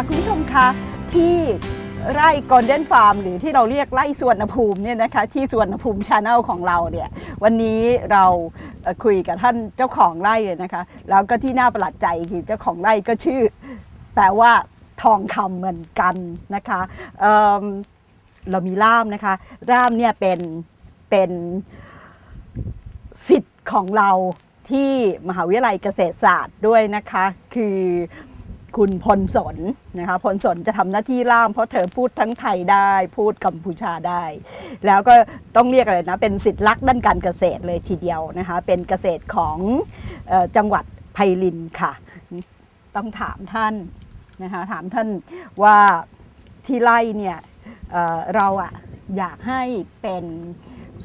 ค่ะคุณผู้ชมคะที่ไร่ก o ลเด้นฟาร์มหรือที่เราเรียกไร่สวนภูมิเนี่ยนะคะที่สวนภูมิชาแนลของเราเนี่ยวันนี้เราคุยกับท่านเจ้าของไร่เลยนะคะ แล้วก็ที่น่าประหลาดใจคือเจ้าของไร่ก็ชื่อ แปลว่าทองคำเหมือนกันนะคะเเรามีล่ามนะคะล่ามเนี่ยเป็นเป็นสิทธิ์ของเราที่มหาวิทยาลัยเกษตรศาสตร์ด้วยนะคะ คือ คุณพลสนนะคะพลสนจะทำหน้าที่ล่าม เพราะเธอพูดทั้งไทยได้ พูดกัมพูชาได้ แล้วก็ต้องเรียกอะไรนะ เป็นสิทธิ์รักด้านการเกษตรเลยทีเดียวนะคะ เป็นเกษตรของออจังหวัดไพลินค่ะ ต้องถามท่านนะคะ ถามท่านว่าที่ไร่เนี่ยเเราอะอยากให้เป็น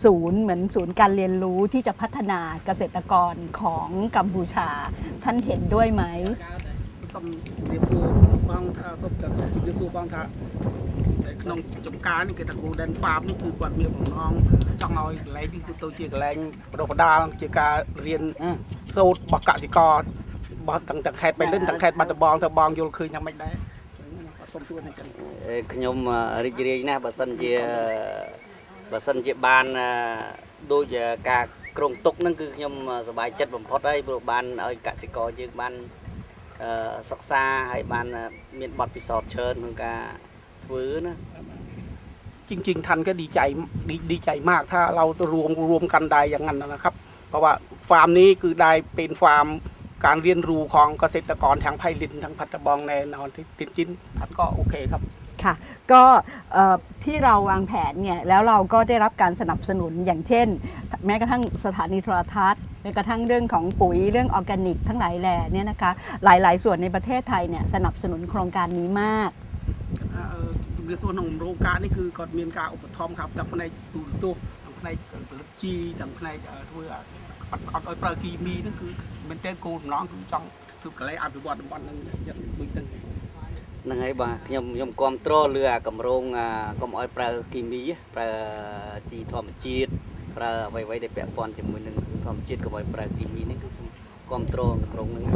ศูนย์เหมือนศูนย์การเรียนรู้ที่จะพัฒนาเกษตรกรของกัมพูชา ท่านเห็นด้วยไหม សូមជម្រាបសួរបងថាសូមជម្រាបសួរបងថានៅក្នុងចំការនេះគេថា Golden Farm នេះគឺគាត់មានបំណងចង់ឲ្យកន្លែងនេះគឺទៅជាកន្លែងប្រដបដាលជាការរៀនសូត្ររបស់កសិកររបស់ទាំងទាំងខេត្តបៃលិនទាំងខេត្តបាត់ដំបងទៅបងយល់ឃើញយ៉ាងម៉េចដែរសូមជួនអញ្ចឹងអេខ្ញុំអឺរីករាយណាស់បើសិនជាបើសិនជាបានអឺដូចការក្រុងទុកហ្នឹងគឺខ្ញុំសប្បាយចិត្តបំផុតហើយព្រោះបានឲ្យកសិករយើងបាន ศึกษาให้บ้านมีบทพิสอบเชิญของการฟื้นจริงๆท่านก็ดีใจดีใจมากถ้าเรารวมรวมกันได้อย่างนั้นนะครับเพราะว่าฟาร์มนี้คือได้เป็นฟาร์มการเรียนรู้ของเกษตรกรทั้งไพลินทั้งพัตบองแน่นอนที่ติดจินท่านก็โอเคครับค่ะก็ที่เราวางแผนเนี่ยแล้วเราก็ได้รับการสนับสนุนอย่างเช่น แม้กระทั่งสถานีโทรทัศน์ แม้กระทั่งเรื่องของปุ๋ยเรื่องออร์แกนิก ทั้งหลายแหล่เนี่ยนะคะหลายๆ ส่วนในประเทศไทยเนี่ยสนับสนุนโครงการนี้มาก អឺជំរាបសួរក្នុងរោងការនេះគឺគាត់មានការឧបត្ថម្ភครับទាំងផ្នែកទូរទស្សន៍ទាំងផ្នែកផលិតជីទាំងផ្នែកអឺធ្វើឲ្យអត់អត់ឲ្យប្រើគីមីហ្នឹងគឺមែនទែនគោលបំណងគឺចង់ធ្វើកន្លែងអភិវឌ្ឍតំបន់ហ្នឹងយ៉ាងដូចហ្នឹង ហ្នឹងហើយបាទខ្ញុំខ្ញុំគ្រប់គ្រងលើអាកម្រងអាកុំឲ្យប្រើគីមីប្រើជីធម្មជាតិប្រើអ្វីៗដែលពាក់ព័ន្ធជាមួយនឹង ทำจิตก็ไปปลายปีนี้ก็ควมตรงตรงนึงน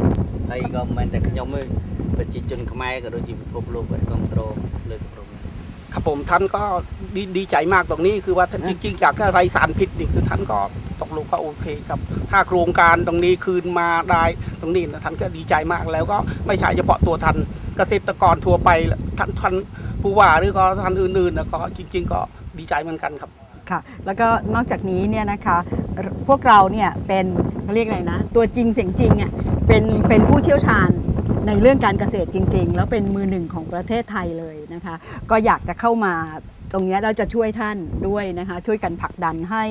ไอ้ก็มันแต่ขยมเลยปัจจิบันขมายก็โดยจีบพบโลกไปควมตรงเลยตรงครับผมท่านก็ดีใจมากตรงนี้คือว่าท่านจริงๆจากอะไรสารพิษนี่คือท่านก็ตกลงก็โอเคครับ ถ้าโครงการตรงนี้คืนมาได้ตรงนี้นะท่านก็ดีใจมากแล้วก็ไม่ใช่เฉพาะตัวท่านเกษตรกรทั่วไปท่านท่านผู้ว่าหรือก็ท่านอื่นๆนะก็จริง ๆ ก็ดีใจเหมือนกันครับ ค่ะแล้วก็นอกจากนี้เนี่ยนะคะพวกเราเนี่ยเป็นเขาเรียกอะไรนะ ตัวจริงเสียงจริงอ่ะเป็นเป็นผู้เชี่ยวชาญในเรื่องการเกษตรจริง ๆ แล้วเป็นมือหนึ่งของประเทศไทยเลยนะคะ ก็อยากจะเข้ามาตรงเนี้ยเราจะช่วยท่านด้วยนะคะ ช่วยกันผลักดันให้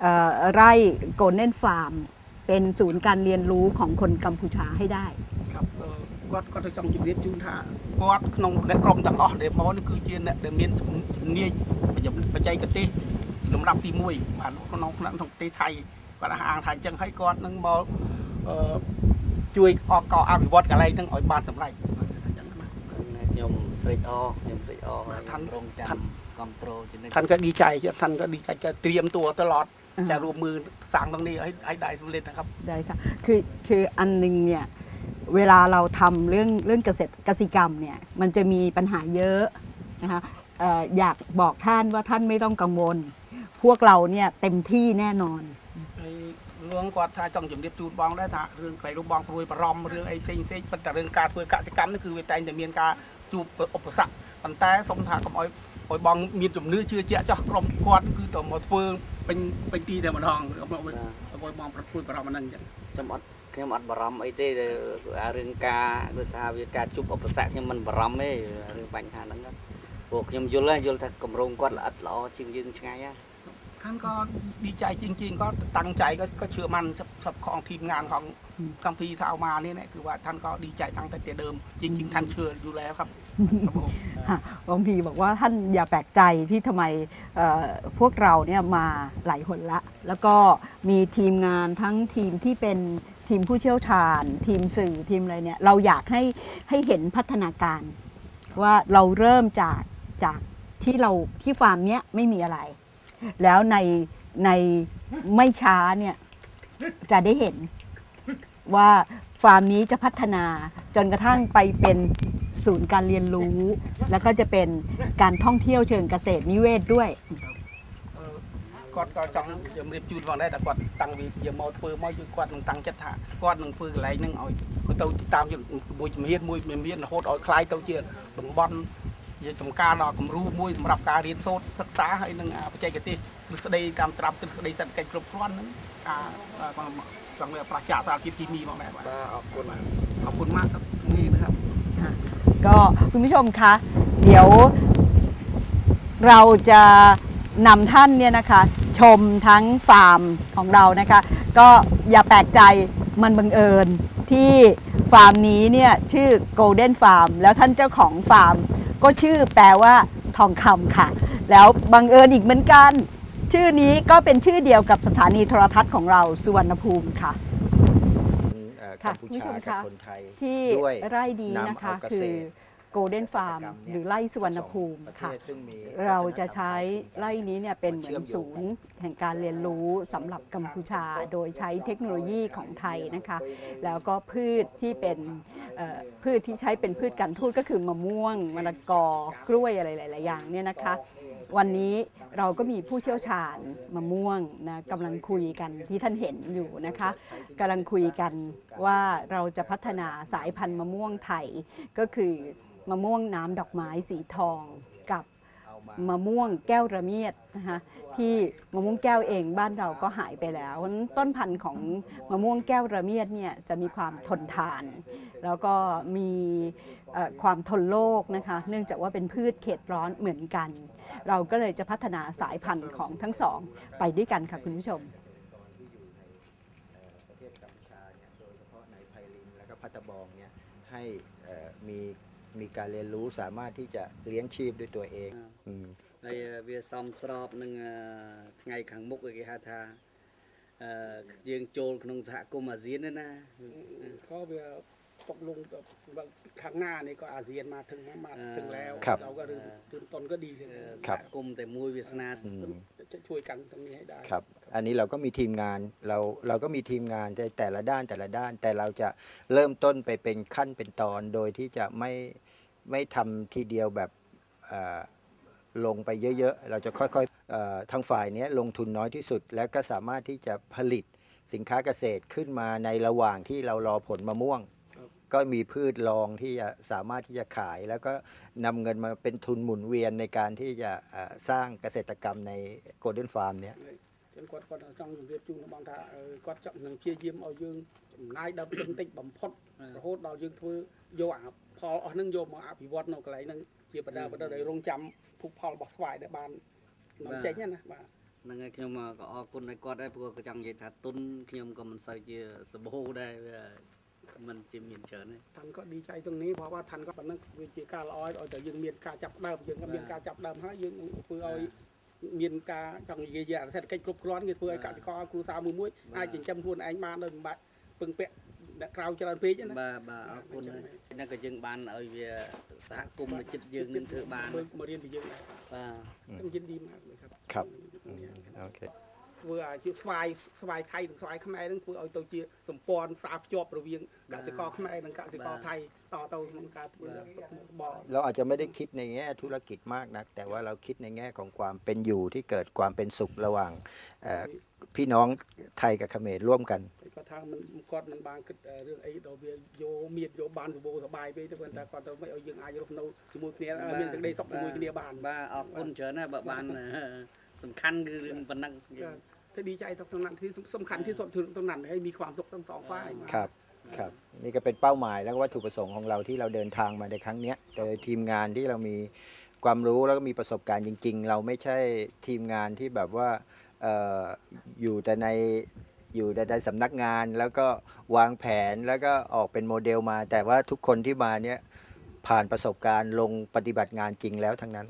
เอ่อไร่โกลเด้นฟาร์มเป็นศูนย์การเรียนรู้ของคนกัมพูชาให้ได้ ครับអឺគាត់គាត់ទៅចង់ជម្រាបជូនថាគាត់ក្នុងអ្នកក្រុមទាំងអស់ដែលមកនេះគឺជាអ្នកដែលមានជំនាញបច្ចេកទេស ลำดับที่มุ้ยบ้านน้องนั่นถูกตีไทยบ้านอ่างไทยจังให้ก้อนนึงบอช่วยออกก่ออาบิวต์อะไรนึงอ๋อยบ้านสำไรยมตรีออยมตรีออท่านท่านคอนโทรท่านก็ดีใจท่านก็ดีใจจะเตรียมตัวตลอดจะรวมมือสั่งตรงนี้ให้ได้สำเร็จนะครับได้ค่ะคือคืออันนึงเนี่ยเวลาเราทำเรื่องเรื่องเกษตรกสิกรรมเนี่ยมันจะมีปัญหาเยอะนะคะอยากบอกท่านว่าท่านไม่ต้องกังวล พวกเราเนี่ยเต็มที่แน่นอน ហើយរឿងគាត់ថាចង់ជម្រាបជូនបងដែរថារឿងក្រៃលោកបងព្រួយបារម្ភរឿងអីផ្សេងផ្សេងប៉ុន្តែរឿងការធ្វើកសិកម្មនេះគឺវាតែងតែមានការជួបឧបសគ្គប៉ុន្តែសូមថាកុំឲ្យឲ្យបងមានជំនឿជឿជាក់ចោះក្រុមគាត់គឺទៅមកធ្វើពេញពេញទីតែម្ដងកុំឲ្យឲ្យបងប្រព្រួយបារម្ភអាហ្នឹងអញ្ចឹង ខ្ញុំអត់ខ្ញុំអត់បារម្ភអីទេអារឿងការដូចថាវាការជួបឧបសគ្គខ្ញុំមិនបារម្ភទេរឿងបញ្ហាហ្នឹងព្រោះខ្ញុំយល់ហើយយល់ថាកម្រងគាត់ល្អិតល្អជាងយើងឆ្ងាយហើយ ท่านก็ดีใจจริง ๆ ก็ตั้งใจก็ก็เชื่อมั่นกับของทีมงานของอืมกัมพีถ้าเอามานี่เนี่ยคือว่าท่านก็ดีใจตั้งแต่แต่เดิม จริง ๆ ท่านเชื่ออยู่แล้วครับครับผมค่ะบางทีบอกว่าท่านอย่าแปลกใจที่ทำไมเอ่อพวกเราเนี่ยมาหลายคนละ แล้วก็มีทีมงานทั้งทีมที่เป็นทีมผู้เชี่ยวชาญ ทีมสื่อทีมอะไรเนี่ยเราอยากให้ให้เห็นพัฒนาการ ว่าเราเริ่มจากจากที่เราที่ฟาร์มเนี้ยไม่มีอะไร แล้วในในไม่ช้าเนี่ยจะได้เห็นว่าฟาร์มนี้จะพัฒนาจนกระทั่งไปเป็น ศูนย์การเรียนรู้ แล้วก็จะเป็นการท่องเที่ยวเชิงเกษตรนิเวศด้วย អឺគាត់ក៏ចង់ជំរាបជូនផងដែរតែគាត់តាំងពីយើងមកធ្វើមកយើងគាត់នឹងតាំងចិត្តថាគាត់នឹងធ្វើកន្លែងហ្នឹងឲ្យឲ្យទៅតាមមួយជំហានមួយជំហានរហូតឲ្យคล้ายទៅជាតំបន់ ยจำการเรากำรู้มวยสำหรับการเรียนโซนศึกษาให้หนึ่งปัจจัยกติทฤษฎีตารตรับทฤษฎีสังเกตครบถ้วนนั้นฟังเลยประกาสาธิตที่มีมาแม่ขอบคุณาขอบคุณมากครับนี่นะครับก็คุณผู้ชมคะเดี๋ยวเราจะนำท่านเนี่ยนะคะชมทั้งฟาร์มของเรานะคะ ก็อย่าแปลกใจมันบังเอิญที่ฟาร์มนี้เนี่ยชื่อโกลเด้นฟาร์มแล้วท่านเจ้าของฟาร์ม ก็ชื่อแปลว่าทองคำค่ะ แล้วบังเอิญอีกเหมือนกัน ชื่อนี้ก็เป็นชื่อเดียวกับสถานีโทรทัศน์ของเราสุวรรณภูมิค่ะเอ่อค่ะกัมพูคุณผู้ชาชมกับคะคนไทยที่ด้วยไร่นี้นำนะคะเอาเกคืษอตร Golden เกษตร Farm กรรมเนี่ยหรือไร่สุวรรณภูมิประเทค่ะศซึ่งมีเราจะใช้วัฒนธรรมไทยไร่นี้เนี่ยเป็นเหมือนศูนย์แห่งการเรียนรู้สำหรับกัมพูชา โดยใช้เทคโนโลยีของไทยนะคะ แล้วก็พืชที่เป็นเอ่อพืชที่ใช้เป็นพืชกันทูตก็คือมะม่วงมะละกอกล้วยอะไรหลาย ๆ อย่างเนี่ยนะคะ วันนี้เราก็มีผู้เชี่ยวชาญมะม่วงนะกำลังคุยกันที่ท่านเห็นอยู่นะคะกำลังคุยกันว่าเราจะพัฒนาสายพันธุ์มะม่วงไทยก็คือ มะม่วงน้ำดอกไม้สีทองกับเอามามะม่วงแก้วระเมียดนะคะที่มะม่วงแก้วเองบ้านเราก็หายไปแล้วเพราะฉะนั้นต้นพันธุ์ของมะม่วงแก้วระเมียดเนี่ยจะมีความทนทาน แล้วก็มีเอ่อความทนโรคนะคะเนื่องจากว่าเป็นพืชเขตร้อนเหมือนกัน เราก็เลยจะพัฒนาสายพันธุ์ของทั้งสองไปด้วยกันค่ะคุณผู้ชมประเทศกัมพูชาเนี่ยโดยเฉพาะในไพลินและก็พัตตะบองเนี่ยให้เอ่อมี มีการเรียนรู้สามารถที่จะเลี้ยงชีพด้วยตัวเองอืม ហើយវាសមស្របនឹងអឺថ្ងៃខាងមុខគេហៅថាអឺយើងចូលក្នុងសហគមន៍អាស៊ានណាណា ก็វាตกลงข้างหน้านี่ก็อาเซียนมาถึงมาถึงแล้ว ครับ เราก็เริ่มเริ่มต้นก็ดีเลย ครับ សហគมន៍តែមួយវាស្នា อืม จะช่วยกันตรงนี้ให้ได้ ครับ อันนี้เราก็มีทีมงานเราเราก็มีทีมงานในแต่ละด้านแต่ละด้าน แต่เราจะเริ่มต้นไปเป็นขั้นเป็นตอน โดยที่จะไม่ไม่ทำทีเดียวแบบลงไปเยอะๆ เราจะค่อยๆทางฝ่ายนี้ลงทุนน้อยที่สุด แล้วก็สามารถที่จะผลิตสินค้าเกษตรขึ้นมาในระหว่างที่เรารอผลมะม่วง ก็มีพืชรองที่จะสามารถที่จะขาย แล้วก็นำเงินมาเป็นทุนหมุนเวียนในการที่จะสร้างเกษตรกรรมในโกลเด้นฟาร์มเนี้ย ចឹងគាត់គាត់ចង់ជម្រាបជូនបងថាគាត់ចង់នឹងព្យាយាមឲ្យយើងចំណាយដើមទុនតិចបំផុតរហូតដល់យើងធ្វើយកអាផលអស់នឹងយកមកអភិវឌ្ឍនៅកន្លែងហ្នឹងជាបណ្ដាបណ្ដាដែលរងចាំភោគផលរបស់ស្វាយដែលបាននាំចេញណាបាទហ្នឹងហើយខ្ញុំក៏អរគុណឲ្យគាត់ដែរព្រោះក៏ចង់និយាយថាទុនខ្ញុំក៏មិនសូវជាសម្បូរដែរវាមិនជាមានច្រើនទេថានក៏ឌីចៃទាំងនេះព្រោះថាថានក៏ប៉ុណ្ណឹងវាជាការល្អឲ្យតែយើងមានការចាប់ដើមយើងមានការចាប់ដើមហើយយើងធ្វើឲ្យ មានការចង់និយាយអសេដ្ឋកិច្ចគ្រប់គ្រាន់គេធ្វើឲ្យកសិករគ្រួសារមួយមួយអាចចិញ្ចឹមខ្លួនឯងបានដោយមិនបាច់ពឹងពាក់អ្នកក្រៅច្រើនពេកណា បាទបាទអរគុណហើយហ្នឹងក៏យើងបានឲ្យវាសហគមន៍នៅចិត្តយើងនឹងធ្វើបាន មើលមករៀនពីយើងដែរ បាទ ខ្ញុំยินดีมากเลยครับ ครับ โอเค ធ្វើឲ្យជាស្វាយស្វាយថៃនិងស្វាយខ្មែរនឹងធ្វើឲ្យទៅជាសម្ព័ន្ធផ្សារភ្ជាប់រវាងកសិករខ្មែរនិងកសិករថៃតទៅក្នុងការធ្វើបរ เราอาจจะไม่ได้คิดในแง่ธุรกิจมากนัก แต่ว่าเราคิดในแง่ของความเป็นอยู่ที่เกิดความเป็นสุขระหว่างเอ่อพี่น้องไทยกับเขมรร่วมกัน គាត់ថាមិនគាត់មិនបានគិតរឿងអីដល់វាយកមានយកបានសម្បូរសបាយពេកទៅប៉ុន្តែគាត់ទៅមិនឲ្យយើងអាចរស់នៅជាមួយគ្នាមានសេចក្តីសុខជាមួយគ្នាបាន បាទអរគុណច្រើនណាស់បើបាន สำคัญคือวันนังถ้าดีใจตรงนั้นที่สำคัญที่สุดถึงตรงนั้นให้มีความสุขทั้งสองฝ่ายครับครับนี่ก็เป็นเป้าหมายแล้วว่ตถุประสงค์ของเราที่เราเดินทางมาในครั้งนี้โดยทีมงานที่เรามีความรู้แล้วก็มีประสบการณ์จริง ๆ เราไม่ใช่ทีมงานที่แบบว่าออยู่แต่ในอยู่แต่ในสำนักงานแล้วก็วางแผนแล้วก็ออกเป็นโมเดลมา แต่ว่าทุกคนที่มาเนี้ยผ่านประสบการณ์ลงปฏิบัติงานจริงแล้วทั้งนั้น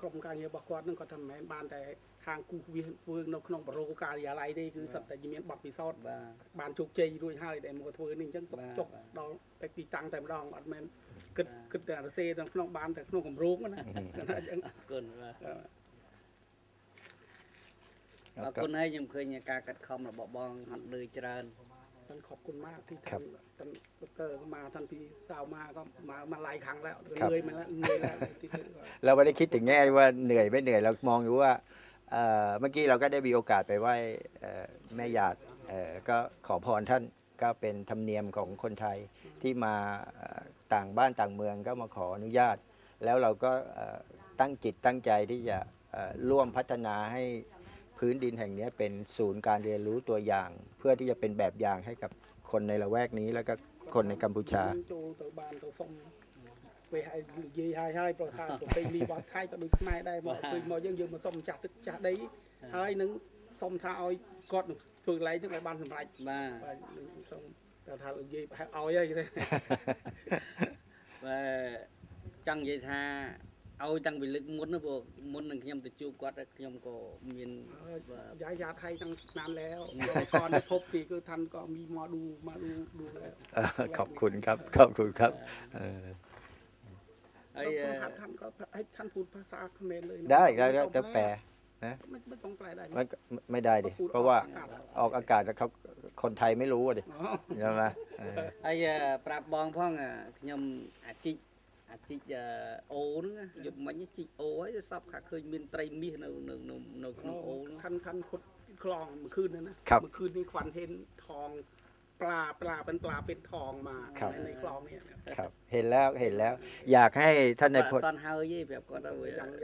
គាត់ថាគាត់ក្រុមការងាររបស់គាត់នឹងគាត់ថាមិនមែនបានតែខាងគូវាធ្វើនៅក្នុងបរិយាការិយាល័យទេគឺសិតតែមានបទពិសោធន៍បាទបានជោគជ័យរួចហើយដែលមកធ្វើនេះអញ្ចឹងទុកបាទចុកដល់តែទីតាំងតែម្ដងអត់មែនគិតគិតតែរសេនៅក្នុងបានតែក្នុងគម្រោងណាអញ្ចឹងអរគុណបាទអរគុណហើយខ្ញុំឃើញការកាត់ខំរបស់បងហត់លឿច្រើនត ท่านขอบคุณมากที่ครัท่าบนท่านดอกเตอร์ก็มาท่านพี่สาวมาก็มามาหลายครั้งแล้วครับเหนื่อยมาแล้วเหนื่อยแล้วที่ที่ว่าเราไม่ได้คิดถึงแง่ว่าเหนื่อยไม่เหนื่อยเรามองดูว่าเอ่อเมื่อกี้เราก็ได้มีโอกาสไปไหว้เอ่อแม่หยาดเอ่อก็ขอพรท่านก็เป็นธรรมเนียมของคนไทยที่มาเอ่อต่างบ้านต่างเมืองก็มาขออนุญาต แล้วเราก็เอ่อตั้งจิตตั้งใจที่จะเอ่อร่วมพัฒนาให้ พื้นดินแห่งนี้เป็นศูนย์การเรียนรู้ตัวอย่าง เพื่อที่จะเป็นแบบอย่างให้กับคนในละแวกนี้แล้วก็คนในกัมพูชา ចូលទៅបានទៅសុំពេលឲ្យនិយាយឲ្យហើយប្រថាប្រពៃណីបោះថៃក៏ដូចខ្មែរដែរមកឃើញមកយើងយើងមកសុំចាស់ទឹកចាស់ដីហើយនឹងសុំថាឲ្យគាត់នឹងធ្វើកន្លែងហ្នឹងឲ្យបានសម្រេច បាទ បាទនឹងសុំតែថានិយាយប្រហែលឲ្យហើយទេ បាទចង់និយាយថា เอาจังไปลึกมุดนะพวกมุดหนึ่งขยมตะจูบกัดขยมก็มีนยายาไทยตั้งนานแล้วก่อนพบนี่คือท่านก็มีมาดูมาดูดูแลขอบคุณครับขอบคุณครับท่านก็ให้ท่านพูดภาษาเขมรเลยได้ได้แด้แปลนะไม่ไม่ต้องแปลได้ไม่ไม่ได้ดิเพราะว่าออกอากาศแล้วเขาคนไทยไม่รู้ดิใช่ไหมไอ้ปราบบองพ่องอะขยมอาจิ จิจโอ้นหยุดมันจิกโอ้ยสับขาเคยมีนไตรมีนนนึ่งหนึ่งหนึ่งโอนคันคันขุดคลองเมื่อคืนนั้นนะเมื่อคืนนี้ควันเห็นทองปลาปลาเป็นปลาเป็นทองมาในคลองเนี่ยครับเห็นแล้วเห็นแล้ว อยากให้ท่านในพลตอนเฮายี่แบบก็เรา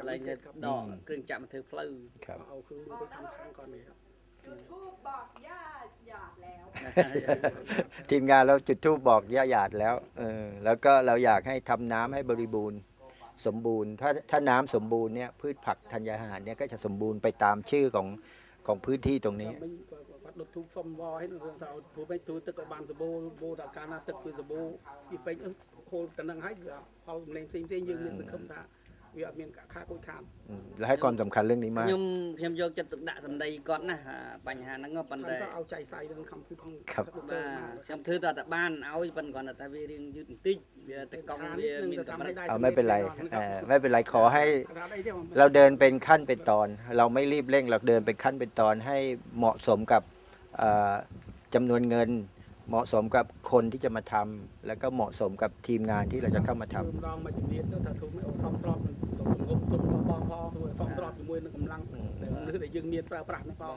อะไรเนี่ยดอกเครื่องจับมันถือพลื้อครับเอาคือไปทำทางก่อนเลยครับทูบบอกย่า ทีมงานเราจุดทูบบอกย่าหยาดแล้วเออแล้วก็เราอยากให้ทำน้ำให้บริบูรณ์สมบูรณ์ ถ้าถ้าน้ำสมบูรณ์เนี่ยพืชผักธัญญาหารเนี่ยก็จะสมบูรณ์ไปตามชื่อของของพื้นที่ตรงนี้รถทุกซ่มวอให้เราเราผู้ไปทูตึกบานสบูบูดาการนาตึกคือสบูอีไปโคตรนังให้เกือบเอาเลงเซ็งเซ็งยืนเป็นคำถา ចខាត อืมและให้ความสำคัญเรื่องนี้มาก ខ្ញុំខ្ញុំយកចិត្តទុកដាក់សម្ដីគាត់ណាអាបញ្ហាហ្នឹងប៉ុន្ ท่าน តែ ก็เอาใจใส่เรื่องคำพูดของ ครับ ท่านด បា ร ទ มาก ខ្ញុំធ្វើតើតបានឲ្យប៉ុន្តែគាត់ថាវារៀងយឺតបន្តិចវាតែកង់ ทาน វា นิดนึง មាន จะ កម្ ทำ រិ ให้ ត ได้ เอาไม่เป็นไร สำจ เอ่อ แน่นอน ไม่เป็นไรขอให้ ทานได้ที่ยวมัน เราเดินเป็นขั้นเป็นตอน เราไม่รีบเร่งเราเดินเป็นขั้นเป็นตอนให้เหมาะสมกับเอ่อจำนวนเงิน เหมาะสมกับคนที่จะมาทำแล้วก็เหมาะสมกับทีมงานที่เราจะเข้ามาทำ ធ្វើម្ដងមកជំនាញទៅថាធ្វើមិនអត់សមស្របនឹងទៅងប់ទុនរបស់បងផងធ្វើឲ្យសមស្របជាមួយនឹងកម្លាំងដែលមនុស្សដែលយើងមានប្រើប្រាស់ហ្នឹងផង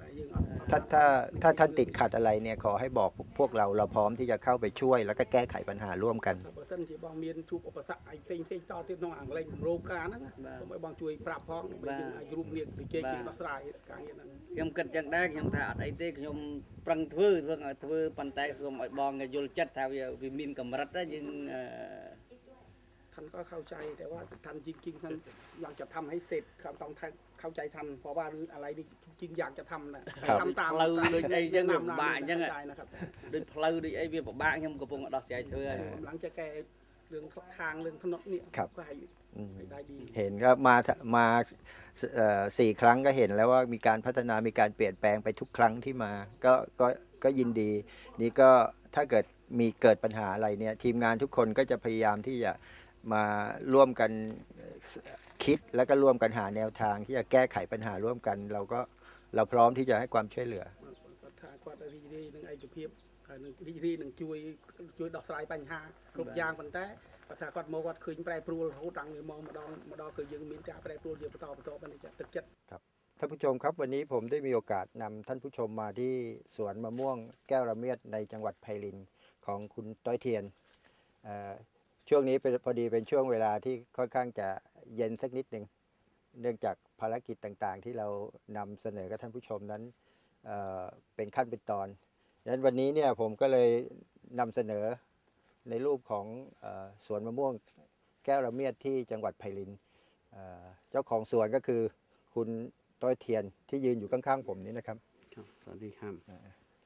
តែយើងអត់ ถ้าถ้าถ้าท่านติดขัดอะไรเนี่ยขอให้บอกพวกเราเราพร้อมที่จะเข้าไปช่วย แล้วก็แก้ไขปัญหาร่วมกัน បើសិនជាបងមានជួបឧបសគ្គអីផ្សេងផ្សេងៗតទៀតក្នុងអាងលែងគម្រោងការហ្នឹងសូមឲ្យបងជួយប្រាប់ផងដើម្បីយើងអាចរួមគ្នាជជែកគ្នាដោះស្រាយការងារហ្នឹង ខ្ញុំគិតចឹងដែរខ្ញុំថាអត់អីទេខ្ញុំប្រឹងធ្វើធ្វើឲ្យធ្វើប៉ុន្តែសូមឲ្យបងយល់ចិត្តថាវាវាមានកម្រិតណាយើងអឺ ท่านก็เข้าใจแต่ว่าท่านจริงๆท่านอยากจะทำให้เสร็จครับต้องเข้าใจท่านเพราะว่าอะไรนี่จริงๆอยากจะทำนะครับ ทำตาม ផ្លូវដូចអីចឹងវា แนะนำ ពិបាកអញ្ចឹង เข้าใจนะครับ ដូចផ្លូវដូចអីវាពិបាកខ្ញុំកំពុងដោះស្រាយធ្វើហើយ กำลังจะแก้เรื่องทางเรื่อ งถนนเนี่ยครับก็ให้อืมให้ได้ดีเห็นก็มามาเอ่อสี่ครั้งก็เห็นแล้วว่ามีการพัฒนามีการเปลี่ยนแปลงไปทุกครั้งที่มา ก็ก็ก็ยินดี นี่ก็ถ้าเกิดมีเกิดปัญหาอะไรเนี่ยทีมงานทุกคนก็จะพยายามที่จะมาร่วมกันเอ่อคิดแล้วก็ร่วมกันหาแนวทางที่จะแก้ไขปัญหาร่วมกัน เราก็เราพร้อมที่จะให้ความช่วยเหลือ គាត់ថាគាត់រីករាយនឹងឯកភាពហើយនឹងរីករាយនឹងជួយជួយដោះស្រាយបញ្ហាគ្រប់យ៉ាងប៉ុន្តែគាត់ថាគាត់មកគាត់ឃើញប្រែប្រួលរហូតដល់នេះមកម្ដងម្ដងគឺយើងមានការប្រែប្រួលជាបន្តបន្តបន្តចាទឹកចិត្ត ท่านผู้ชมครับวันนี้ผมได้มีโอกาสนำท่านผู้ชมมาที่สวนมะม่วงแก้วระเมียดในจังหวัดไพลินของคุณต้อยเทียนเอ่อช่วงนี้เป็นพอดีเป็นช่วงเวลาที่ค่อนข้างจะเย็นสักนิดหนึ่งเนื่องจากภารกิจต่างๆ ที่เรานำเสนอกับท่านผู้ชมนั้นเอ่อเป็นขั้นเป็นตอน ดังนั้นวันนี้เนี่ยผมก็เลยนำเสนอในรูปของเออสวนมะม่วงแก้วระเมียดที่จังหวัดไพลินเอ่อเจ้าของสวนก็คือคุณต้อยเทียนที่ยืนอยู่ข้างๆผมนี้นะครับครับ สวัสดีครับ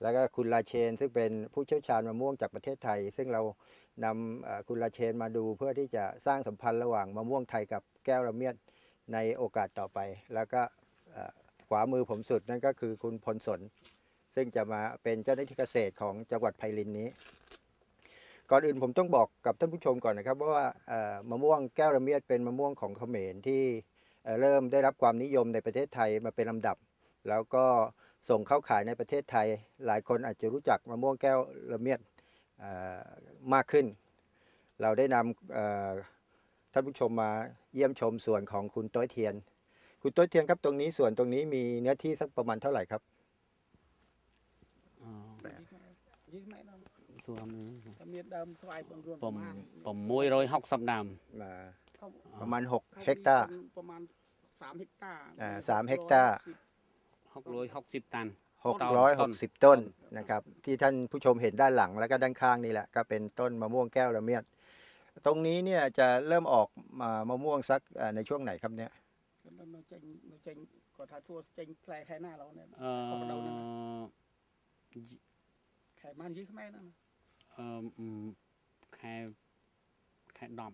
แล้วก็คุณราเชนซึ่งเป็นผู้เชี่ยวชาญมะม่วงจากประเทศไทย ซึ่งเรานำเอ่อคุณราเชนมาดูเพื่อที่จะสร้างสัมพันธ์ระหว่างมะม่วงไทยกับแก้วระเมียดในโอกาสต่อไป แล้วก็เอ่อขวามือผมสุดนั่นก็คือคุณพลสน ซึ่งจะมาเป็นเจ้าหน้าที่เกษตรของจังหวัดไพลินนี้ ก่อนอื่นผมต้องบอกกับท่านผู้ชมก่อนนะครับว่ามะม่วงแก้วระเมียดเป็นมะม่วงของเขมรที่เริ่มได้รับความนิยมในประเทศไทยมาเป็นลำดับ แล้วก็ส่งเข้าขายในประเทศไทย หลายคนอาจจะรู้จักมะม่วงแก้วละเมียดมากขึ้น เราได้นำท่านผู้ชมมาเยี่ยมชมสวนของคุณต้อยเทียน คุณต้อยเทียนครับตรงนี้สวนตรงนี้มีเนื้อที่สักประมาณเท่าไหร่ครับ សួន តែមានដើមស្វាយបងរួម ពំ ប្រមាណ 660ដើម มา เขา ประมาณ เขา 6 เฮกตาร์ ประมาณ3เฮกตาร์ อ่าสามเฮกตาร์ 660ตัน 660 ต้นนะครับที่ท่านผู้ชมเห็นด้านหลังแล้วก็ด้านข้างนี่แหละก็เป็นต้นมะม่วงแก้วละเมียด ตรงนี้เนี่ยจะเริ่มออกมามะม่วงสักเอ่อในช่วงไหนครับเนี่ย នៅនៅចេញនៅចេញគាត់ថាធ្វើចេញផ្លែខែណាឡូវនេះ អឺ ខែបានយីខ្មែរហ្ แค่แค่ดอม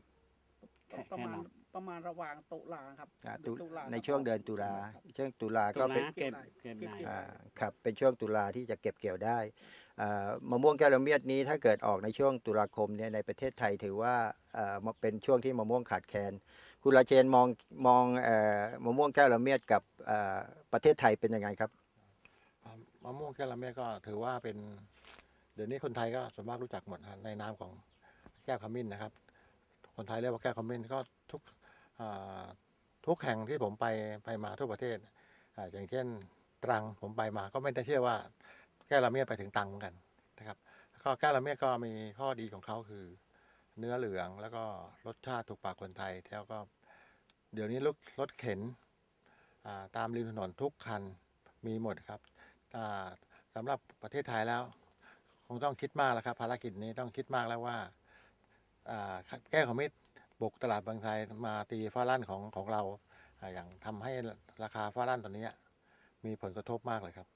ประมาณประมาณระหว่างตุลาครับในช่วงเดือนตุลาช่วงตุลาก็เป็นครับเป็นช่วงตุลาที่จะเก็บเกี่ยวได้มะม่วงแก้วละเมียดนี้ถ้าเกิดออกในช่วงตุลาคมเนี่ยในประเทศไทยถือว่าเป็นช่วงที่มะม่วงขาดแคลนคุณลาเชนมองมองมะม่วงแก้วละเมียดกับประเทศไทยเป็นยังไงครับมะม่วงแก้วละเมียดก็ถือว่าเป็น เดี๋ยวนี้คนไทยก็ส่วนมากรู้จักหมดในนามของแก้วขมิ้นนะครับ คนไทยเรียกว่าแก้วขมิ้นก็ทุกทุกแห่งที่ผมไปไปมาทั่วประเทศออย่างเช่นตรังผมไปมาก็ไม่ได้เชื่อว่าแก้วละเมียดไปถึงตรังเหมือนกันนะครับก็แก้วละเมียดก็มีข้อดีของเขาคือ เนื้อเหลืองแล้วก็รสชาติถูกปากคนไทยแล้วก็เดี๋ยวนี้รถรถเข็นตามริมถนนทุกคันมีหมดครับสำหรับประเทศไทยแล้ว งต้องคิดมากแล้วครับ ภารกิจนี้ต้องคิดมากแล้วว่าแก้ของมิตรบุกตลาดบางไทยมาตีฟ้าลั่นของของเราอย่างทำให้ราคาฟ้าลั่นตอนนี้มีผลกระทบมากเลยครับ